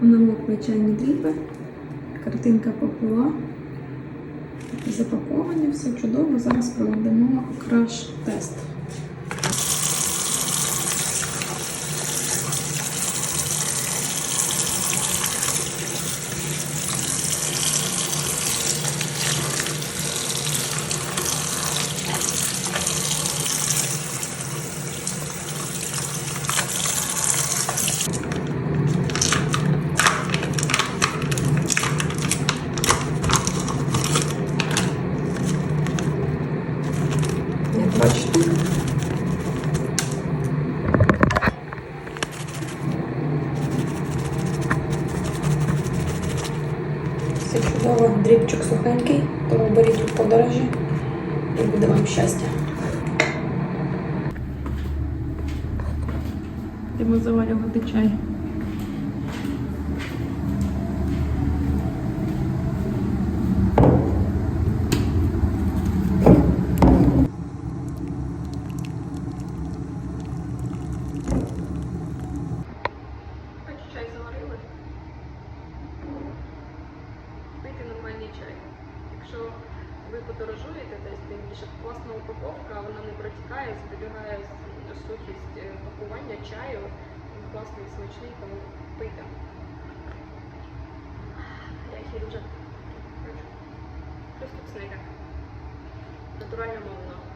Намокли чайні дріпи, картинка поплила, запаковані, все чудово. Зараз проведемо краш-тест. Бачите. Все чудово, дрібчик сухенький, тому беріть у подорожі і буде вам щастя. Будемо заварювати чай. Хочу чай заварили. Пийте нормальний чай. Якщо ви подорожуєте десь тим більше класна упаковка, вона не протікає, зберігає сухість е, пакування чаю. Він класний, смачний, тому пийте. Я їх дуже хочу. Плюс тут снега. Натуральна мовна.